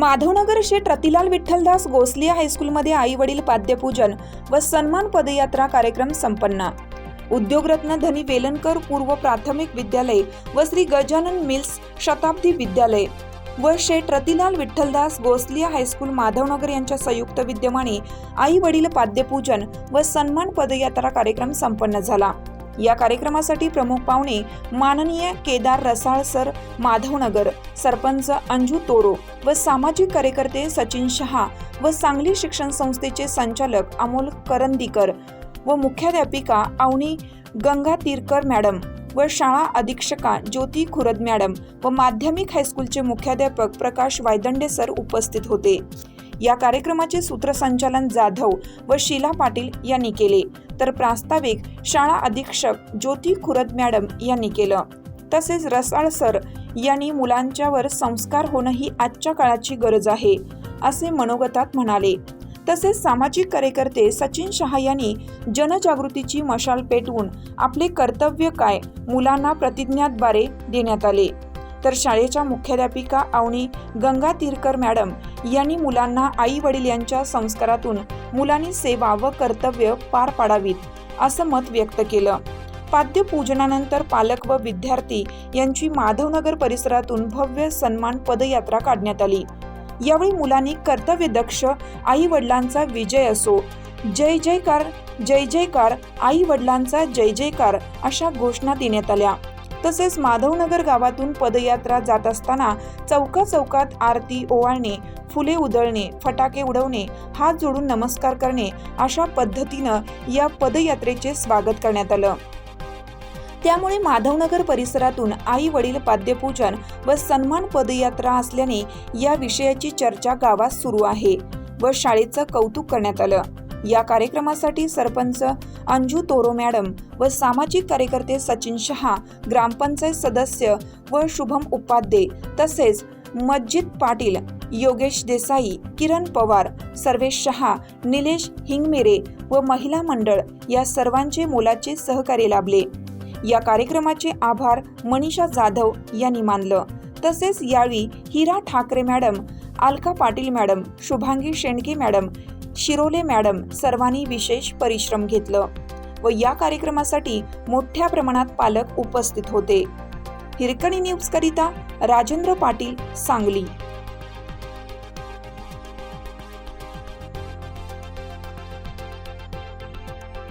माधवनगर शेठ रतिलाल विठ्ठलदास गोसलिया हायस्कूलमध्ये आई वडील पाद्यपूजन व सन्मान पदयात्रा कार्यक्रम संपन्न. उद्योगरत्न धनी वेलणकर पूर्व प्राथमिक विद्यालय व श्री गजानन मिल्स शताब्दी विद्यालय व शेठ रतिलाल विठ्ठलदास गोसलिया हायस्कूल माधवनगर यांच्या संयुक्त विद्यमाने आई वडील पाद्यपूजन व सन्मान पदयात्रा कार्यक्रम संपन्न झाला. या कार्यक्रमासाठी प्रमुख पाहुणे माननीय केदार रसाळ सर माधवनगर सरपंच अंजू तोरो व सामाजिक कार्यकर्ते सचिन शहा व सांगली शिक्षण संस्थेचे संचालक अमोल करंदीकर व मुख्याध्यापिका अवनी गंगा तीरकर मॅडम व शाळा अधीक्षका ज्योती खुरद मॅडम व माध्यमिक हायस्कूलचे मुख्याध्यापक प्रकाश वायदंडे सर उपस्थित होते. या कार्यक्रमाचे सूत्रसंचालन जाधव व शीला पाटील यांनी केले. तर प्रास्ताविक शाळा अधीक्षक ज्योती खुरद मॅडम यांनी केलं. तसेच रसाळ सर यांनी मुलांच्यावर संस्कार होणं ही आजच्या काळाची गरज आहे असे मनोगतात म्हणाले. तसेच सामाजिक कार्यकर्ते सचिन शहा यांनी जनजागृतीची मशाल पेटवून आपले कर्तव्य काय मुलांना प्रतिज्ञाद्वारे देण्यात आले. तर शाळेच्या मुख्याध्यापिका अवनी गंगा तिरकर मॅडम यांनी मुलांना आई वडील यांच्या संस्कारातून मुलांनी सेवा व कर्तव्य पार पाडावीत असं मत व्यक्त केलं. पाद्यपूजनानंतर पालक व विद्यार्थी यांची माधवनगर परिसरातून भव्य सन्मान पदयात्रा काढण्यात आली. यावेळी मुलांनी कर्तव्यदक्ष आई वडिलांचा विजय असो. जय जयकार जय जयकार आई वडिलांचा जय जयकार अशा घोषणा देण्यात आल्या. तसेच माधवनगर गावातून पदयात्रा जात असताना चौका चौकात आरती ओवाळणे फुले उधळणे फटाके उडवणे हात जोडून नमस्कार करणे अशा पद्धतीनं या पदयात्रेचे स्वागत करण्यात आलं. त्यामुळे माधवनगर परिसरातून आई वडील पाद्यपूजन व सन्मान पदयात्रा असल्याने या विषयाची चर्चा गावात सुरू आहे व शाळेचं कौतुक करण्यात आलं. या कार्यक्रमासाठी सरपंच अंजू तोरो मॅडम व सामाजिक कार्यकर्ते सचिन शहा ग्रामपंचायत सदस्य व शुभम उपाध्ये तसेच मज्जिद पाटील योगेश देसाई किरण पवार सर्वेश शहा निलेश हिंगमेरे व महिला मंडळ या सर्वांचे मोलाचे सहकार्य लाभले. या कार्यक्रमाचे आभार मनीषा जाधव यांनी मानलं. तसेच यावेळी Hira Thackeray madam Alka Patil madam Shubhangi Shendke madam Shirole madam सर्वांनी विशेष परिश्रम घेतलं व या कार्यक्रमासाठी मोठ्या प्रमाणात पालक उपस्थित होते. हिरकणी न्यूज करिता राजेंद्र पाटील सांगली.